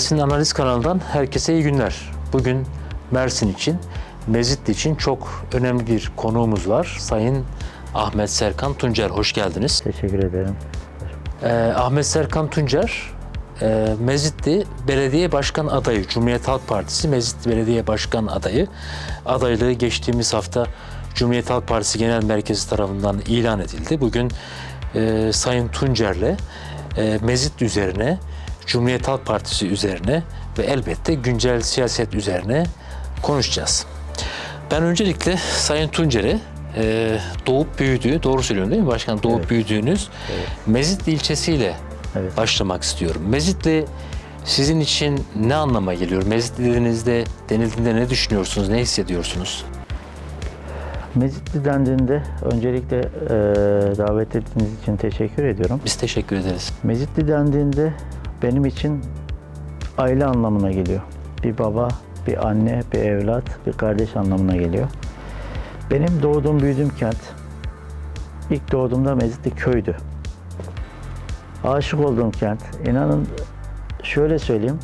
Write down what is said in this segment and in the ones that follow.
Mersin Analiz kanalından herkese iyi günler. Bugün Mersin için, Mezitli için çok önemli bir konuğumuz var. Sayın Ahmet Serkan Tuncer, hoş geldiniz. Teşekkür ederim. Ee, Ahmet Serkan Tuncer, e, Mezitli Belediye Başkan adayı, Cumhuriyet Halk Partisi Mezitli Belediye Başkan adayı. Adaylığı geçtiğimiz hafta Cumhuriyet Halk Partisi Genel Merkezi tarafından ilan edildi. Bugün e, Sayın Tuncer'le e, Mezitli üzerine, Cumhuriyet Halk Partisi üzerine ve elbette güncel siyaset üzerine konuşacağız. Ben öncelikle Sayın Tuncer'e e, doğup büyüdüğü, doğru söylüyorum değil mi başkan? Doğup Evet. büyüdüğünüz Mezitli ilçesiyle Evet. başlamak istiyorum. Mezitli sizin için ne anlama geliyor? Mezitli dediğinizde, denildiğinde ne düşünüyorsunuz, ne hissediyorsunuz? Mezitli dendiğinde öncelikle e, davet ettiğiniz için teşekkür ediyorum. Biz teşekkür ederiz. Mezitli dendiğinde benim için aile anlamına geliyor. Bir baba, bir anne, bir evlat, bir kardeş anlamına geliyor. Benim doğduğum, büyüdüğüm kent, ilk doğduğumda Mezitli köydü. Aşık olduğum kent. İnanın şöyle söyleyeyim,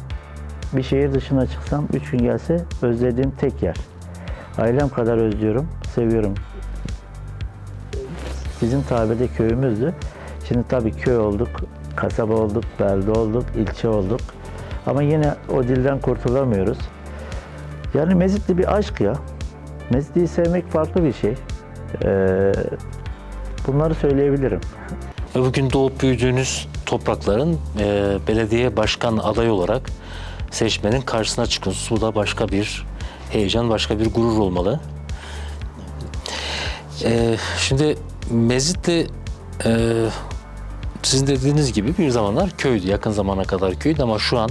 bir şehir dışına çıksam, üç gün gelse özlediğim tek yer. Ailem kadar özlüyorum, seviyorum. Bizim tabirde köyümüzdü. Şimdi tabii köy olduk, kasaba olduk, belde olduk, ilçe olduk. Ama yine o dilden kurtulamıyoruz. Yani Mezitli bir aşk ya. Mezitli'yi sevmek farklı bir şey. Ee, bunları söyleyebilirim. Bugün doğup büyüdüğünüz toprakların e, belediye başkan adayı olarak seçmenin karşısına çıkıyorsunuz. Bu da başka bir heyecan, başka bir gurur olmalı. E, şimdi Mezitli e, sizin dediğiniz gibi bir zamanlar köydü. Yakın zamana kadar köydü ama şu an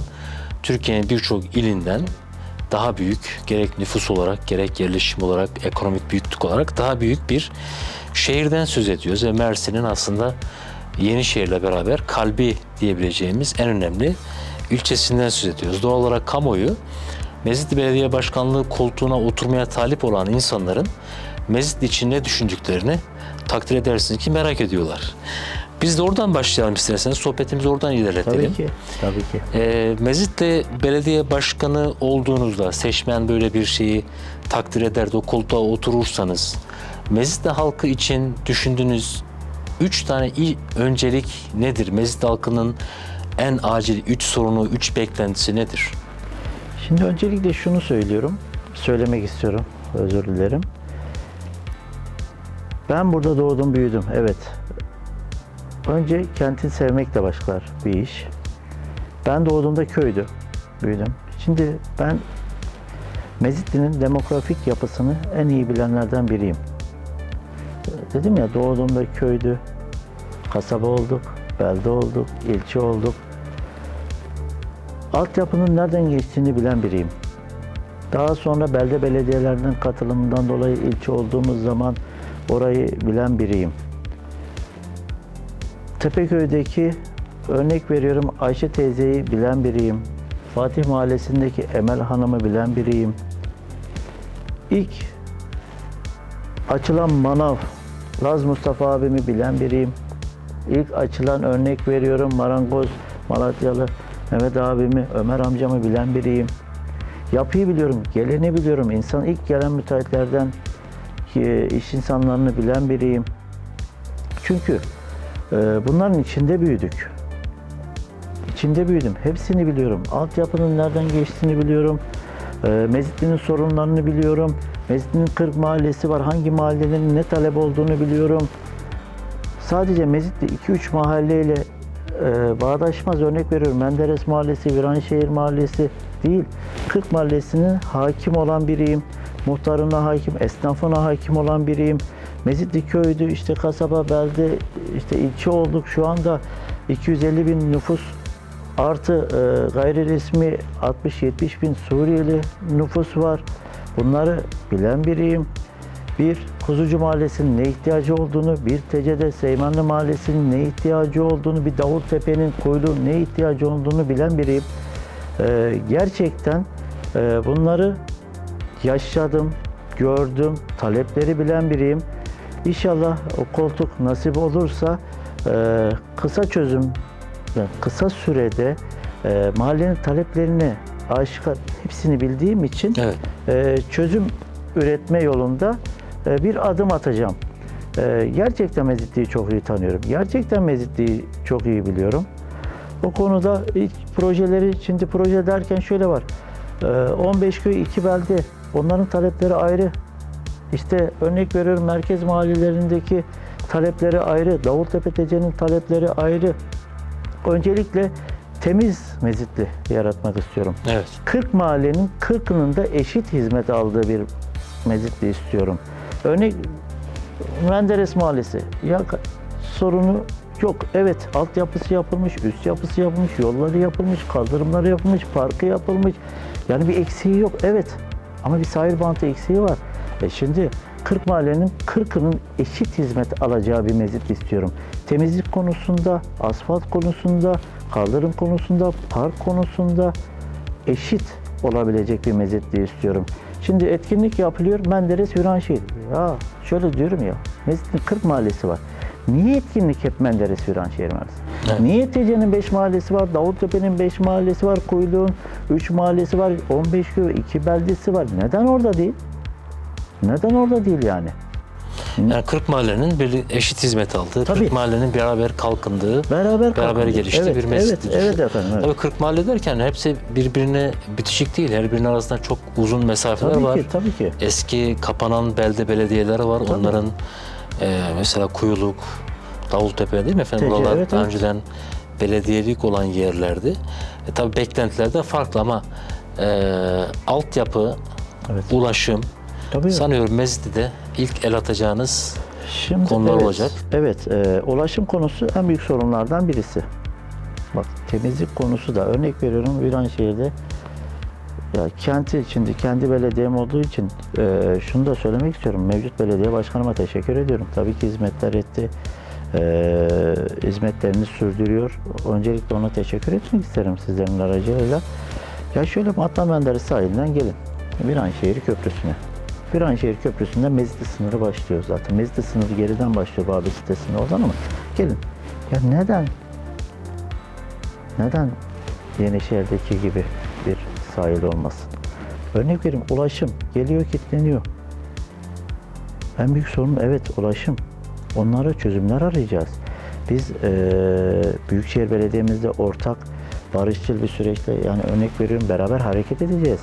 Türkiye'nin birçok ilinden daha büyük gerek nüfus olarak gerek yerleşim olarak ekonomik büyüklük olarak daha büyük bir şehirden söz ediyoruz ve Mersin'in aslında Yenişehir'le beraber kalbi diyebileceğimiz en önemli ilçesinden söz ediyoruz. Doğal olarak kamuoyu Mezitli Belediye Başkanlığı koltuğuna oturmaya talip olan insanların Mezitli için ne düşündüklerini takdir edersiniz ki merak ediyorlar. Biz de oradan başlayalım isterseniz. Sohbetimizi oradan ilerletelim. Tabii ki, tabii ki. E, Mezitli belediye başkanı olduğunuzda seçmen böyle bir şeyi takdir eder de o koltuğa oturursanız Mezitli halkı için düşündüğünüz üç tane il öncelik nedir? Mezitli halkının en acil üç sorunu, üç beklentisi nedir? Şimdi öncelikle şunu söylüyorum, söylemek istiyorum, özür dilerim. Ben burada doğdum, büyüdüm, evet. Önce kenti sevmekle başlar bir iş. Ben doğduğumda köydü, büyüdüm. Şimdi ben Mezitli'nin demografik yapısını en iyi bilenlerden biriyim. Dedim ya doğduğumda köydü, kasaba olduk, belde olduk, ilçe olduk. Altyapının nereden geçtiğini bilen biriyim. Daha sonra belde belediyelerinin katılımından dolayı ilçe olduğumuz zaman orayı bilen biriyim. Tepeköy'deki örnek veriyorum Ayşe teyzeyi bilen biriyim. Fatih Mahallesi'ndeki Emel Hanım'ı bilen biriyim. İlk açılan manav Laz Mustafa abimi bilen biriyim. İlk açılan örnek veriyorum marangoz Malatyalı Mehmet abimi, Ömer amcamı bilen biriyim. Yapıyı biliyorum, geleni biliyorum. İnsan ilk gelen müteahhitlerden e, iş insanlarını bilen biriyim. Çünkü bunların içinde büyüdük. İçinde büyüdüm. Hepsini biliyorum. Altyapının nereden geçtiğini biliyorum. E, Mezitli'nin sorunlarını biliyorum. Mezitli'nin 40 mahallesi var. Hangi mahallelerin ne talep olduğunu biliyorum. Sadece Mezitli 2-3 mahalleyle e, bağdaşmaz örnek veriyorum. Menderes Mahallesi, Viranşehir Mahallesi değil. 40 mahallesinin hakim olan biriyim. Muhtarına hakim, esnafına hakim olan biriyim. Mezitli köydü, işte kasaba, belde, işte ilçe olduk. Şu anda 250 bin nüfus artı e, gayri resmi 60-70 bin Suriyeli nüfus var. Bunları bilen biriyim. Bir Kuzucu Mahallesi'nin ne ihtiyacı olduğunu, bir Tece'de Seymanlı Mahallesi'nin ne ihtiyacı olduğunu, bir Davuttepe'nin Kuylu ne ihtiyacı olduğunu bilen biriyim. Ee, gerçekten e, bunları yaşadım, gördüm, talepleri bilen biriyim. İnşallah o koltuk nasip olursa e, kısa çözüm, yani kısa sürede e, mahallenin taleplerini aşikar hepsini bildiğim için Evet. e, çözüm üretme yolunda e, bir adım atacağım. E, gerçekten Mezitli'yi çok iyi tanıyorum. Gerçekten Mezitli'yi çok iyi biliyorum. O konuda ilk projeleri, şimdi proje derken şöyle var. E, 15 köy, 2 belde. Onların talepleri ayrı. İşte örnek veriyorum merkez mahallelerindeki talepleri ayrı. Davultepe TC'nin talepleri ayrı. Öncelikle temiz mezitli yaratmak istiyorum. Evet. 40 mahallenin 40'ının da eşit hizmet aldığı bir mezitli istiyorum. Örnek Menderes Mahallesi. Ya sorunu yok. Evet altyapısı yapılmış, üst yapısı yapılmış, yolları yapılmış, kaldırımları yapılmış, parkı yapılmış. Yani bir eksiği yok. Evet. Ama bir sahil bantı eksiği var. E şimdi 40 mahallenin 40'ının eşit hizmet alacağı bir mezit istiyorum. Temizlik konusunda, asfalt konusunda, kaldırım konusunda, park konusunda eşit olabilecek bir mezitliği istiyorum. Şimdi etkinlik yapılıyor Menderes Viranşehir. Ya şöyle diyorum ya Mezitli'nin 40 mahallesi var. Niye etkinlik hep Menderes Viranşehir mahallesi? Evet. Niye Tece'nin 5 mahallesi var, Davuttepe'nin 5 mahallesi var, Kuyuluğun 3 mahallesi var, 15 köy, 2 beldesi var. Neden orada değil? Neden orada değil yani? Yani 40 mahallenin bir eşit hizmet aldığı, 40 Tabii. mahallenin beraber kalkındığı, Beraber beraber geliştiği Evet, bir evet, mezitli. evet efendim, evet. Tabii 40 mahalle derken hepsi birbirine bitişik değil. Her birinin arasında çok uzun mesafeler Tabii var. ki, tabii ki. Eski kapanan belde belediyeleri var. Tabii. Onların e, mesela Kuyuluk, Davultepe değil mi efendim? TC, Buralar evet, daha evet. önceden belediyelik olan yerlerdi. E, tabii beklentiler de farklı ama e, altyapı, Evet. ulaşım, Tabii. sanıyorum Mezitli'de ilk el atacağınız Şimdi konular evet, olacak. Evet, e, ulaşım konusu en büyük sorunlardan birisi. Bak temizlik konusu da örnek veriyorum Viranşehir'de ya kenti şimdi kendi belediyem olduğu için e, şunu da söylemek istiyorum. Mevcut belediye başkanıma teşekkür ediyorum. Tabii ki hizmetler etti. E, hizmetlerini sürdürüyor. Öncelikle ona teşekkür etmek isterim sizlerin aracılığıyla. Ya şöyle Matla Menderes sahilinden gelin. Viranşehir Köprüsü'ne. Viranşehir Köprüsü'nde Mezitli sınırı başlıyor zaten. Mezitli sınırı geriden başlıyor Babi sitesinde oradan ama gelin. Ya neden? Neden Yenişehir'deki gibi bir sahil olmasın? Örnek vereyim ulaşım geliyor kilitleniyor. En büyük sorun evet ulaşım. Onlara çözümler arayacağız. Biz eee Büyükşehir Belediye'mizde ortak barışçıl bir süreçle yani örnek veriyorum beraber hareket edeceğiz.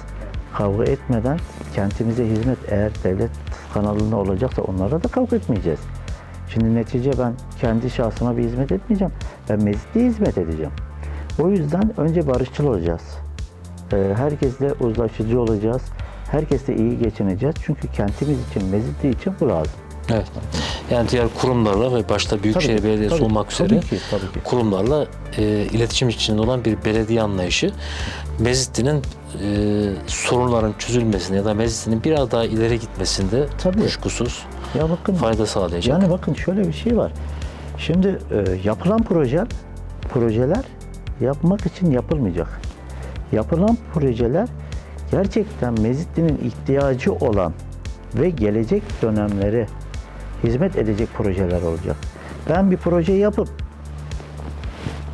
Kavga etmeden kentimize hizmet eğer devlet kanalında olacaksa onlara da kavga etmeyeceğiz. Şimdi netice ben kendi şahsıma bir hizmet etmeyeceğim. Ben mezitliğe hizmet edeceğim. O yüzden önce barışçıl olacağız. Ee, Herkesle uzlaşıcı olacağız. Herkesle iyi geçineceğiz. Çünkü kentimiz için, Mezitli için bu lazım. Evet. Yani diğer kurumlarla ve başta Büyükşehir Tabii, Belediyesi tabii, olmak tabii üzere ki, tabii ki. kurumlarla e, iletişim içinde olan bir belediye anlayışı Mezitli'nin e, sorunların çözülmesinde ya da Mezitli'nin biraz daha ileri gitmesinde Tabii. kuşkusuz Ya bakın fayda sağlayacak. Yani bakın şöyle bir şey var. Şimdi e, yapılan proje, projeler yapmak için yapılmayacak. Yapılan projeler gerçekten Mezitli'nin ihtiyacı olan ve gelecek dönemlere hizmet edecek projeler olacak. Ben bir proje yapıp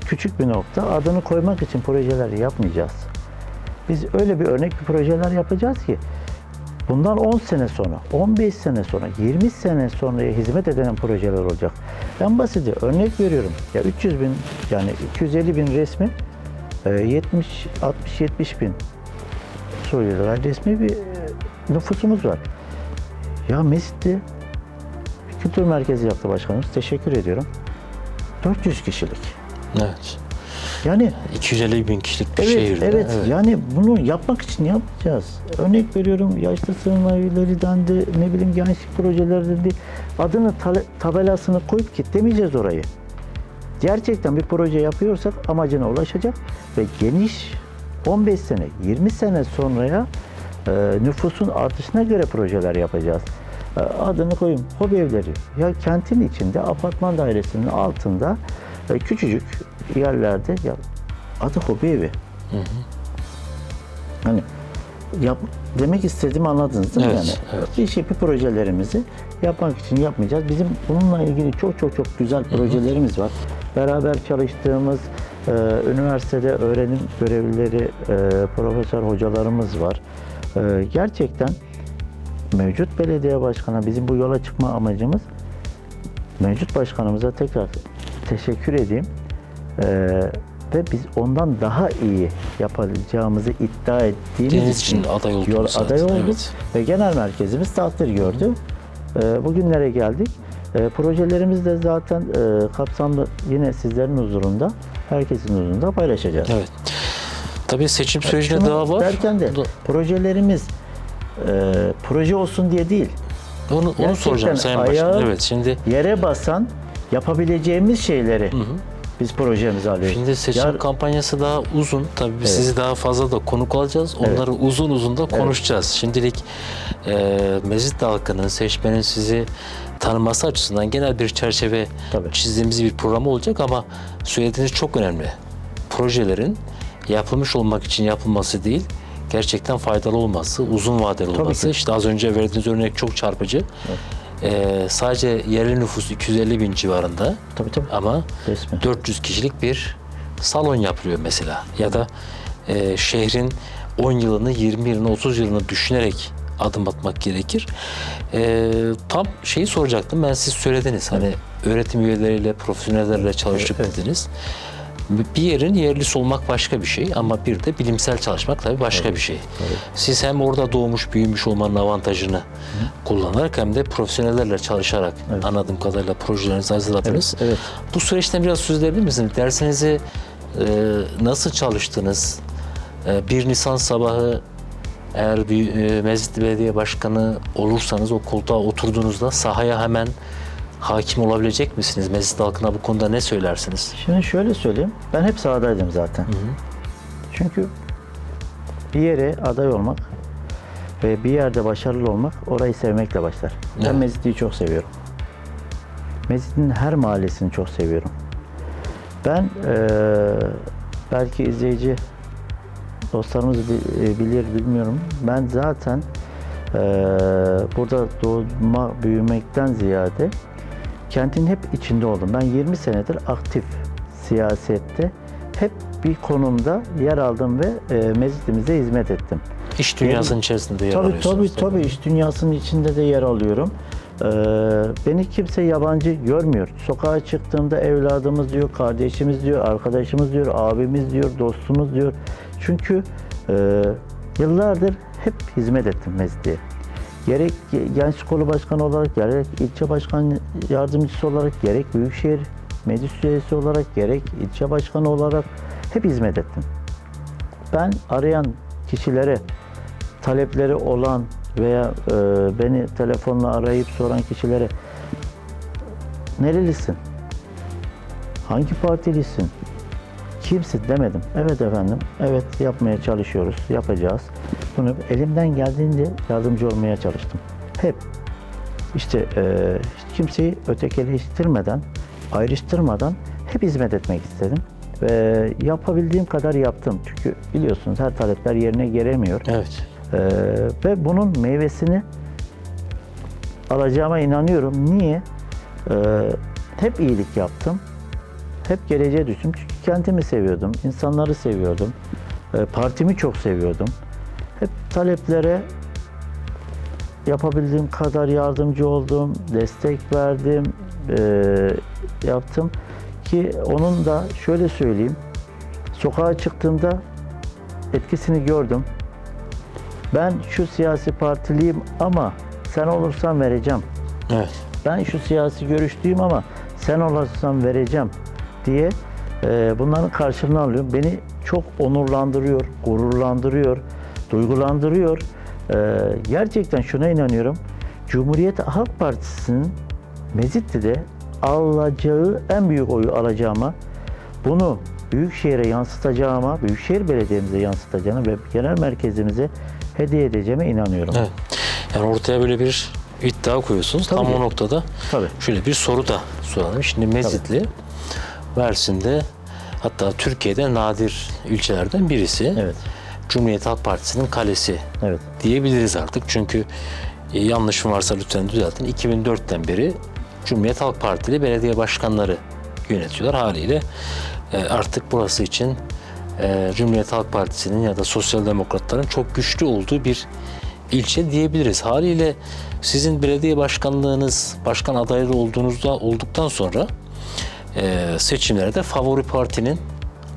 küçük bir nokta adını koymak için projeler yapmayacağız. Biz öyle bir örnek bir projeler yapacağız ki bundan 10 sene sonra, 15 sene sonra, 20 sene sonraya hizmet eden projeler olacak. En basiti örnek veriyorum. Ya 300 bin yani 250 bin resmi e, 70 60 70 bin Suriyeliler resmi bir e, nüfusumuz var. Ya Mesit'te kültür merkezi yaptı başkanımız. Teşekkür ediyorum. 400 kişilik. Evet. Yani 250 bin kişilik bir Evet, şehirde. evet, Yani bunu yapmak için yapacağız. Örnek veriyorum yaşlı sığınma evleri dendi, ne bileyim gençlik projeleri dendi. Adını, tabelasını koyup kitlemeyeceğiz orayı. Gerçekten bir proje yapıyorsak amacına ulaşacak ve geniş 15 sene, 20 sene sonraya e, nüfusun artışına göre projeler yapacağız. E, adını koyayım, hobi evleri. Ya kentin içinde apartman dairesinin altında e, küçücük yerlerde ya adı hobi evi. Hani yap, demek istediğimi anladınız değil mi? Evet, yani evet. bir şey bir projelerimizi yapmak için yapmayacağız. Bizim bununla ilgili çok çok çok güzel projelerimiz var. Beraber çalıştığımız, Ee, üniversitede öğrenim görevlileri, e, profesör hocalarımız var. Ee, gerçekten mevcut belediye başkanı bizim bu yola çıkma amacımız mevcut başkanımıza tekrar teşekkür edeyim. Ee, ve biz ondan daha iyi yapacağımızı iddia ettiğimiz Deniz için aday oldunuz yol zaten, aday olduk evet. ve genel merkezimiz takdir gördü. Ee, bugünlere geldik. Ee, projelerimiz de zaten e, kapsamlı yine sizlerin huzurunda, herkesin huzurunda paylaşacağız. Evet. Tabii seçim sürecinde Şunu daha var. Derken de projelerimiz e, proje olsun diye değil, Onu, onu Gerçekten soracağım Sayın Başkan. Evet şimdi yere basan yapabileceğimiz şeyleri biz projemize alıyoruz. Şimdi seçim Yar- kampanyası daha uzun. Tabii biz Evet. sizi daha fazla da konuk alacağız. Onları uzun uzun da konuşacağız. Şimdilik e, Mezit halkının, seçmenin sizi tanıması açısından genel bir çerçeve Tabii. çizdiğimiz bir program olacak ama söylediğiniz çok önemli. Projelerin yapılmış olmak için yapılması değil, gerçekten faydalı olması, uzun vadeli olması. ki. İşte az önce verdiğiniz örnek çok çarpıcı. E, sadece yerli nüfus 250 bin civarında Tabii tabii. ama Resmi. 400 kişilik bir salon yapılıyor mesela. Ya da e, şehrin 10 yılını, 20 yılını, 30 yılını düşünerek adım atmak gerekir. E, tam şeyi soracaktım. Ben siz söylediniz. Hani öğretim üyeleriyle, profesyonellerle çalıştık Evet. dediniz. Bir yerin yerlisi olmak başka bir şey ama bir de bilimsel çalışmak tabii başka bir şey. Siz hem orada doğmuş, büyümüş olmanın avantajını kullanarak hem de profesyonellerle çalışarak anladığım kadarıyla projelerinizi hazırladınız. Evet, evet. Bu süreçten biraz söz edebilir misiniz? Dersinizi e, nasıl çalıştınız? E, 1 Nisan sabahı eğer bir e, Mezitli Belediye Başkanı olursanız o koltuğa oturduğunuzda sahaya hemen hakim olabilecek misiniz? Mezitli halkına bu konuda ne söylersiniz? Şimdi şöyle söyleyeyim. Ben hep sahadaydım zaten. Çünkü bir yere aday olmak ve bir yerde başarılı olmak orayı sevmekle başlar. Ben Evet. Mezitli'yi çok seviyorum. Mezitli'nin her mahallesini çok seviyorum. Ben eee, belki izleyici dostlarımız e, bilir bilmiyorum. Ben zaten eee, burada doğma büyümekten ziyade kentin hep içinde oldum. Ben 20 senedir aktif siyasette hep bir konumda yer aldım ve e, mezitimize hizmet ettim. İş dünyasının içerisinde yer Tabii alıyorsunuz. tabii tabii iş dünyasının içinde de yer alıyorum. Ee, beni kimse yabancı görmüyor. Sokağa çıktığımda evladımız diyor, kardeşimiz diyor, arkadaşımız diyor, abimiz diyor, dostumuz diyor. Çünkü e, yıllardır hep hizmet ettim mesleğe. Gerek genç kolu başkanı olarak, gerek ilçe başkan yardımcısı olarak, gerek büyükşehir meclis üyesi olarak, gerek ilçe başkanı olarak hep hizmet ettim. Ben arayan kişilere talepleri olan veya e, beni telefonla arayıp soran kişilere nerelisin? Hangi partilisin? Kimsin demedim. Evet efendim. Evet yapmaya çalışıyoruz. Yapacağız. Bunu elimden geldiğince yardımcı olmaya çalıştım. Hep işte e, kimseyi ötekileştirmeden, ayrıştırmadan hep hizmet etmek istedim. Ve yapabildiğim kadar yaptım. Çünkü biliyorsunuz her talepler yerine gelemiyor. Evet. Ee, ve bunun meyvesini alacağıma inanıyorum. Niye? Ee, hep iyilik yaptım. Hep geleceğe düştüm. Çünkü kentimi seviyordum, insanları seviyordum. Ee, partimi çok seviyordum. Taleplere yapabildiğim kadar yardımcı oldum, destek verdim, ee, yaptım. Ki onun da şöyle söyleyeyim, sokağa çıktığımda etkisini gördüm. Ben şu siyasi partiliyim ama sen olursan vereceğim. Evet. Ben şu siyasi görüşlüyüm ama sen olursan vereceğim diye e, bunların karşılığını alıyorum. Beni çok onurlandırıyor, gururlandırıyor, duygulandırıyor. E, gerçekten şuna inanıyorum. Cumhuriyet Halk Partisi'nin Mezitli'de alacağı en büyük oyu alacağıma, bunu Büyükşehir'e yansıtacağıma, Büyükşehir Belediye'mize yansıtacağıma ve genel merkezimize hediye edeceğime inanıyorum. Evet. Yani ortaya böyle bir iddia koyuyorsunuz. Tabii Tam ki. o noktada Tabii. şöyle bir soru da soralım. Şimdi Mezitli, Mersin'de hatta Türkiye'de nadir ilçelerden birisi. Evet. Cumhuriyet Halk Partisi'nin kalesi Evet. diyebiliriz artık. Çünkü e, yanlışım varsa lütfen düzeltin. 2004'ten beri Cumhuriyet Halk Partili belediye başkanları yönetiyorlar haliyle. e, artık burası için e, Cumhuriyet Halk Partisi'nin ya da Sosyal Demokratların çok güçlü olduğu bir ilçe diyebiliriz. Haliyle sizin belediye başkanlığınız, başkan adayı olduğunuzda olduktan sonra e, seçimlere de favori partinin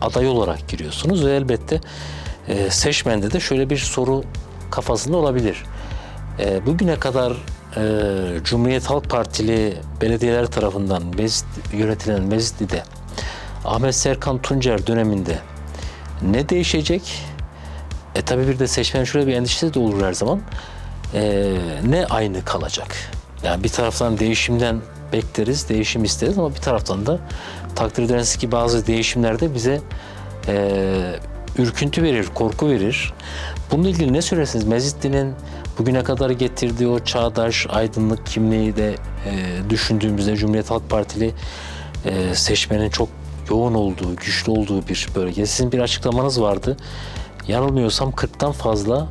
adayı olarak giriyorsunuz ve elbette e, seçmende de şöyle bir soru kafasında olabilir. E, bugüne kadar e, Cumhuriyet Halk Partili belediyeler tarafından Mezit, yönetilen Mezitli'de Ahmet Serkan Tuncer döneminde ne değişecek? E tabi bir de seçmenin şöyle bir endişesi de olur her zaman. E, ne aynı kalacak? Yani bir taraftan değişimden bekleriz, değişim isteriz ama bir taraftan da takdir edersiniz ki bazı değişimlerde bize e, ürküntü verir, korku verir. Bununla ilgili ne söylersiniz? Mezitli'nin bugüne kadar getirdiği o çağdaş aydınlık kimliği de e, düşündüğümüzde Cumhuriyet Halk Partili e, seçmenin çok yoğun olduğu, güçlü olduğu bir bölge. Sizin bir açıklamanız vardı. Yanılmıyorsam 40'tan fazla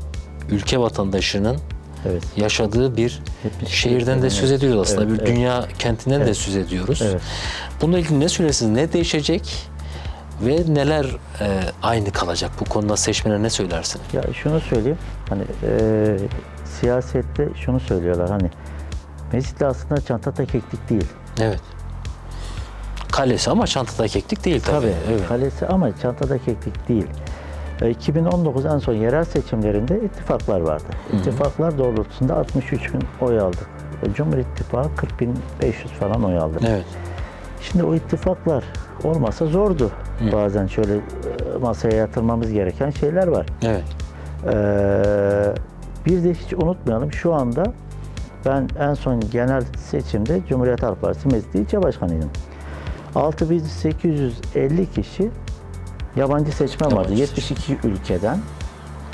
ülke vatandaşının Evet. yaşadığı bir 72 şehirden de evet. söz ediyoruz aslında. Evet, bir evet. dünya kentinden de söz ediyoruz. Evet. Bununla ilgili ne söylersiniz? Ne değişecek ve neler e, aynı kalacak? Bu konuda seçmene ne söylersiniz? Ya şunu söyleyeyim. Hani e, siyasette şunu söylüyorlar hani Mezitli aslında çantada keklik değil. Evet. Kalesi ama çantada keklik değil tabii. Tabii. Evet. Kalesi ama çantada keklik değil. E, 2019 en son yerel seçimlerinde ittifaklar vardı. İttifaklar doğrultusunda 63 bin oy aldık. E, Cumhur İttifakı 40 bin 500 falan oy aldı. Evet. Şimdi o ittifaklar olmasa zordu. Bazen şöyle e, masaya yatırmamız gereken şeyler var. Evet. Ee, bir de hiç unutmayalım şu anda ben en son genel seçimde Cumhuriyet Halk Partisi Meclisi İlçe Başkanıydım. 6850 kişi yabancı seçmen vardı. Yabancı 72 ülkeden.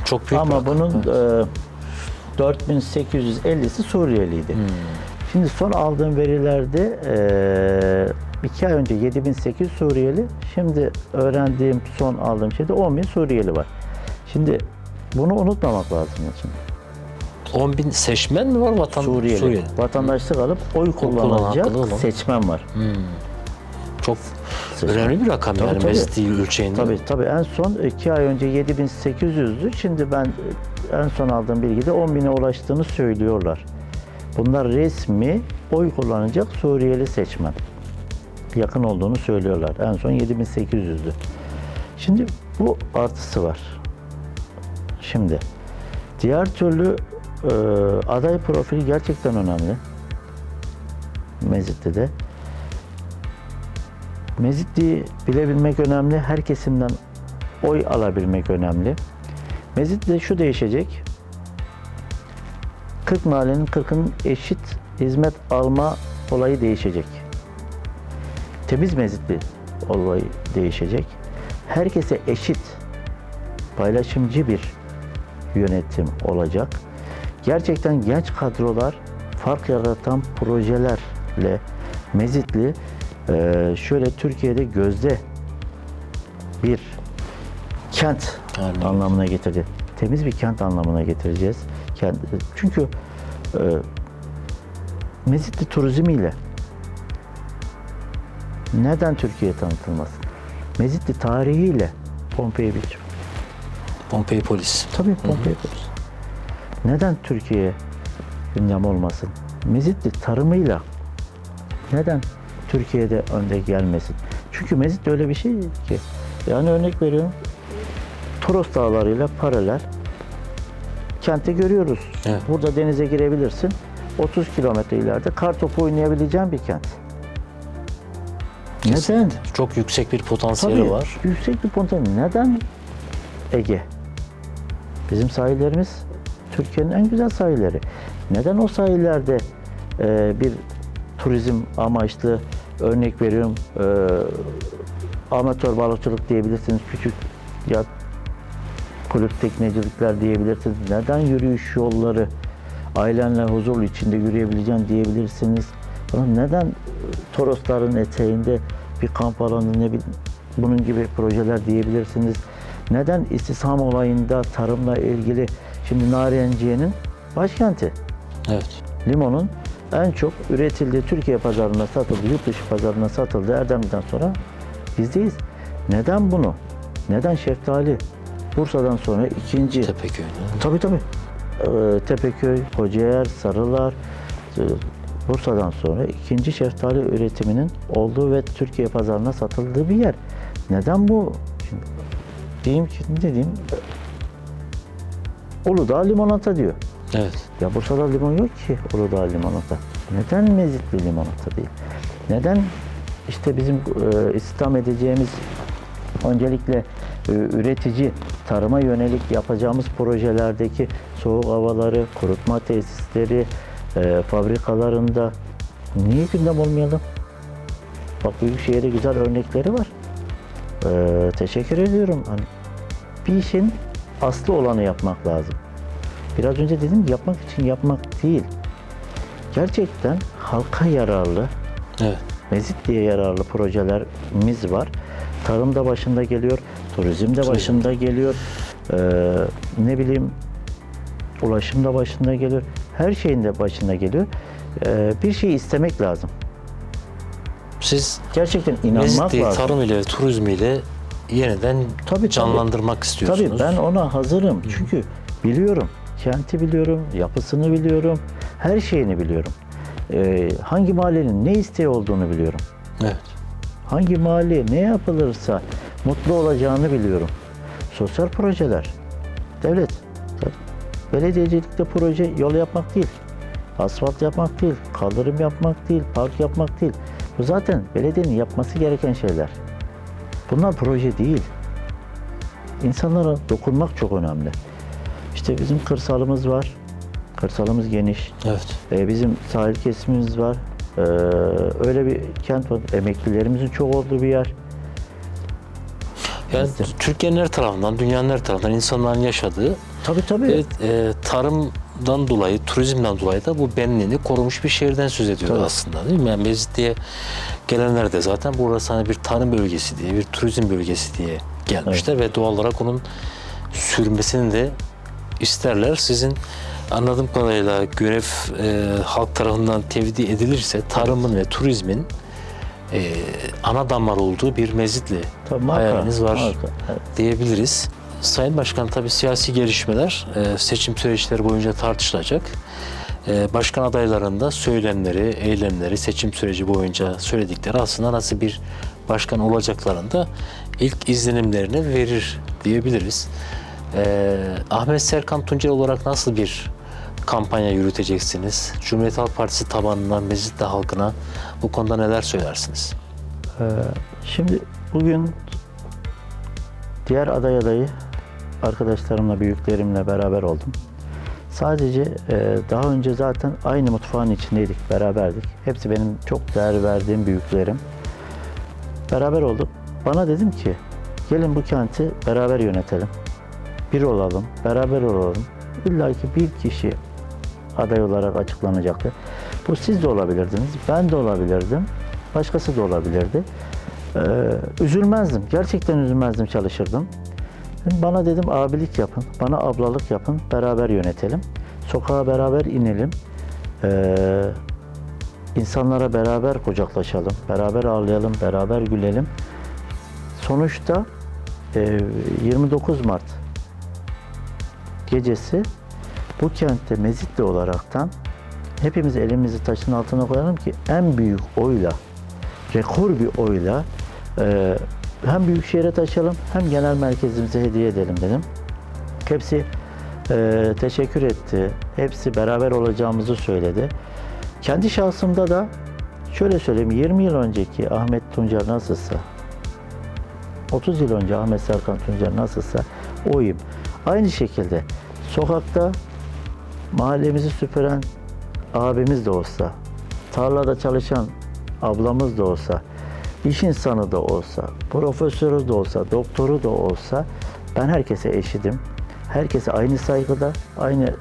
Çok büyük Ama bunun e, 4850'si Suriyeliydi. Hmm. Şimdi son aldığım verilerde e, iki ay önce 7800 Suriyeli, şimdi öğrendiğim son aldığım şeyde 10 bin Suriyeli var. Şimdi bunu unutmamak lazım için. 10 bin seçmen mi var vatan? Suriyeli. Suriyeli. Vatandaşlık alıp oy kullanacak seçmen var. Çok Seçmen. önemli bir rakam Tabii, yani tabii. Mezitli ölçeğinde. Tabii tabii en son iki ay önce 7800'dü. Şimdi ben en son aldığım bilgide 10 bine ulaştığını söylüyorlar. Bunlar resmi oy kullanacak Suriyeli seçmen. Yakın olduğunu söylüyorlar. En son 7800'dü. Şimdi bu artısı var. Şimdi diğer türlü e, aday profili gerçekten önemli. Mezitli'de. Mezitli'yi bilebilmek önemli. Her kesimden oy alabilmek önemli. Mezitli'de şu değişecek. 40 mahallenin 40'ın eşit hizmet alma olayı değişecek. Temiz mezitli olayı değişecek. Herkese eşit, paylaşımcı bir yönetim olacak. Gerçekten genç kadrolar fark yaratan projelerle Mezitli şöyle Türkiye'de gözde bir kent Haline anlamına getirdi. Temiz bir kent anlamına getireceğiz. Kent, çünkü e, Mezitli turizmiyle neden Türkiye tanıtılmaz? Mezitli tarihiyle Pompei Beach. Pompei polis. Tabii Pompei Beach. Neden Türkiye gündem olmasın? Mezitli tarımıyla neden Türkiye'de önde gelmesin? Çünkü Mezitli öyle bir şey ki. Yani örnek veriyorum. Toros Dağları'yla paralel kenti görüyoruz. Evet. Burada denize girebilirsin. 30 kilometre ileride kartopu oynayabileceğin bir kent. Neden? Çok yüksek bir potansiyeli Tabii, var. yüksek bir potansiyel. Neden Ege? Bizim sahillerimiz Türkiye'nin en güzel sahilleri. Neden o sahillerde e, bir turizm amaçlı örnek veriyorum e, amatör balıkçılık diyebilirsiniz, küçük yat kulüp teknecilikler diyebilirsiniz. Neden yürüyüş yolları ailenle huzurlu içinde yürüyebileceğin diyebilirsiniz. Ama neden Torosların eteğinde bir kamp alanı ne bileyim bunun gibi projeler diyebilirsiniz. Neden istihdam olayında tarımla ilgili şimdi Narenciye'nin başkenti Evet. limonun en çok üretildiği Türkiye pazarına satıldı, yurt dışı pazarına satıldı Erdemli'den sonra bizdeyiz. Neden bunu? Neden şeftali? Bursa'dan sonra ikinci. Tepeköy'de. Tabii tabii. Ee, Tepeköy, Kocaer, Sarılar, e, Bursa'dan sonra ikinci şeftali üretiminin olduğu ve Türkiye pazarına satıldığı bir yer. Neden bu? Şimdi, diyeyim ki ne diyeyim? Uludağ limonata diyor. Evet. Ya Bursa'da limon yok ki Uludağ limonata. Neden mezitli limonata değil? Neden işte bizim e, istihdam edeceğimiz öncelikle e, üretici tarıma yönelik yapacağımız projelerdeki soğuk havaları, kurutma tesisleri, e, fabrikalarında niye gündem olmayalım? Bak Büyükşehir'de güzel örnekleri var. E, teşekkür ediyorum. Hani bir işin aslı olanı yapmak lazım. Biraz önce dedim yapmak için yapmak değil. Gerçekten halka yararlı, Evet. mezit diye yararlı projelerimiz var. Tarımda başında geliyor, turizmde başında geliyor, ee, ne bileyim ulaşımda başında geliyor, her şeyin de başında geliyor. Ee, bir şey istemek lazım. Siz Gerçekten inanmak Mezitli'yi lazım. tarım ile turizm ile yeniden tabii. canlandırmak istiyorsunuz. Tabii ben ona hazırım. Çünkü biliyorum. Kenti biliyorum, yapısını biliyorum, her şeyini biliyorum. Ee, hangi mahallenin ne isteği olduğunu biliyorum. Evet. Hangi mahalle ne yapılırsa mutlu olacağını biliyorum. Sosyal projeler, devlet, belediyecilikte proje yol yapmak değil, asfalt yapmak değil, kaldırım yapmak değil, park yapmak değil. Bu zaten belediyenin yapması gereken şeyler. Bunlar proje değil. İnsanlara dokunmak çok önemli. İşte bizim kırsalımız var. Kırsalımız geniş. Evet. Ee, bizim sahil kesimimiz var. Ee, öyle bir kent var. Emeklilerimizin çok olduğu bir yer. Yani Bizde. Türkiye'nin her tarafından, dünyanın her tarafından insanların yaşadığı Tabii tabii. ve e, tarımdan dolayı, turizmden dolayı da bu benliğini korumuş bir şehirden söz ediyoruz Tabii. aslında değil mi? Yani Mezitli'ye gelenler de zaten burası hani bir tarım bölgesi diye, bir turizm bölgesi diye gelmişler ve doğal olarak onun sürmesini de isterler. Sizin anladığım kadarıyla görev e, halk tarafından tevdi edilirse tarımın ve turizmin e, ana damar olduğu bir mezitli Tabii, marka, hayaliniz var marka, evet. diyebiliriz. Sayın Başkan tabii siyasi gelişmeler e, seçim süreçleri boyunca tartışılacak. E, Başkan adaylarının da söylemleri, eylemleri seçim süreci boyunca söyledikleri aslında nasıl bir başkan olacaklarında ilk izlenimlerini verir diyebiliriz. E, Ahmet Serkan Tuncel olarak nasıl bir kampanya yürüteceksiniz? Cumhuriyet Halk Partisi tabanından Mezitli halkına bu konuda neler söylersiniz? Ee, şimdi bugün diğer aday adayı arkadaşlarımla, büyüklerimle beraber oldum. Sadece e, daha önce zaten aynı mutfağın içindeydik, beraberdik. Hepsi benim çok değer verdiğim büyüklerim. Beraber olduk. Bana dedim ki, gelin bu kenti beraber yönetelim. Bir olalım, beraber olalım. İlla ki bir kişi aday olarak açıklanacaktı. Bu siz de olabilirdiniz, ben de olabilirdim, başkası da olabilirdi. Ee, üzülmezdim, gerçekten üzülmezdim, çalışırdım. Bana dedim abilik yapın, bana ablalık yapın, beraber yönetelim. Sokağa beraber inelim. Ee, insanlara beraber kucaklaşalım, beraber ağlayalım, beraber gülelim. Sonuçta e, 29 Mart gecesi bu kentte Mezitli olaraktan hepimiz elimizi taşın altına koyalım ki en büyük oyla, rekor bir oyla e, hem Büyükşehir'e taşıyalım hem genel merkezimize hediye edelim dedim. Hepsi e, teşekkür etti. Hepsi beraber olacağımızı söyledi. Kendi şahsımda da şöyle söyleyeyim 20 yıl önceki Ahmet Tuncer nasılsa 30 yıl önce Ahmet Serkan Tuncer nasılsa oyum. Aynı şekilde sokakta mahallemizi süpüren abimiz de olsa, tarlada çalışan ablamız da olsa, iş insanı da olsa, profesörü de olsa, doktoru da olsa ben herkese eşidim. Herkese aynı saygıda, aynı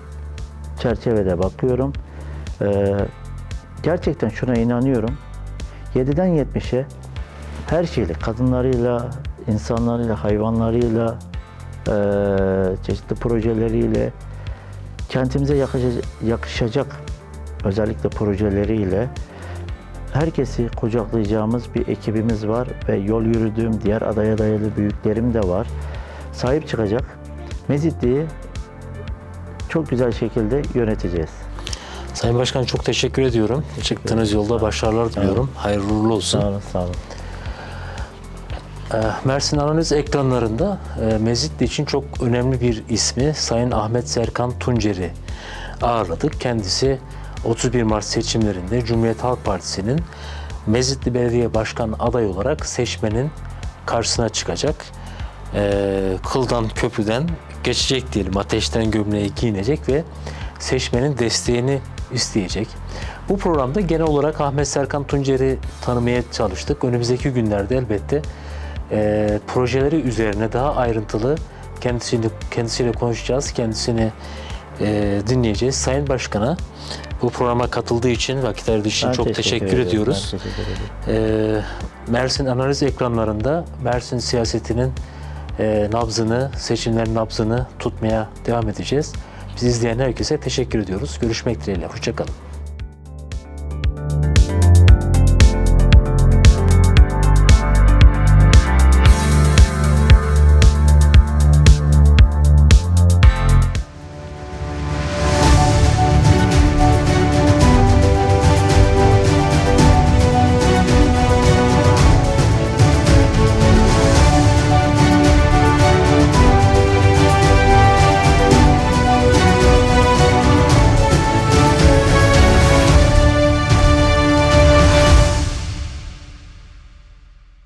çerçevede bakıyorum. Ee, gerçekten şuna inanıyorum. 7'den 70'e her şeyle, kadınlarıyla, insanlarıyla, hayvanlarıyla, eee, çeşitli projeleriyle kentimize yakışacak, özellikle projeleriyle herkesi kucaklayacağımız bir ekibimiz var ve yol yürüdüğüm diğer aday adaylı büyüklerim de var. Sahip çıkacak. Mezitli'yi çok güzel şekilde yöneteceğiz. Sayın Başkan çok teşekkür ediyorum. Çıktığınız yolda başarılar diliyorum. Hayırlı uğurlu olsun. Sağ olun, sağ olun. Ee, Mersin Analiz ekranlarında e, Mezitli için çok önemli bir ismi Sayın Ahmet Serkan Tuncer'i ağırladık. Kendisi 31 Mart seçimlerinde Cumhuriyet Halk Partisi'nin Mezitli Belediye Başkan adayı olarak seçmenin karşısına çıkacak. Ee, kıldan köprüden geçecek diyelim, ateşten gömleği giyinecek ve seçmenin desteğini isteyecek. Bu programda genel olarak Ahmet Serkan Tuncer'i tanımaya çalıştık. Önümüzdeki günlerde elbette e, projeleri üzerine daha ayrıntılı kendisiyle kendisiyle konuşacağız. Kendisini e, dinleyeceğiz. Sayın Başkan'a bu programa katıldığı için, vakit ayırdığı için Ben çok teşekkür, ederim, ediyoruz. Ben teşekkür ederim. E, Mersin analiz ekranlarında Mersin siyasetinin e, nabzını, seçimlerin nabzını tutmaya devam edeceğiz. Bizi izleyen herkese teşekkür ediyoruz. Görüşmek dileğiyle. Hoşçakalın.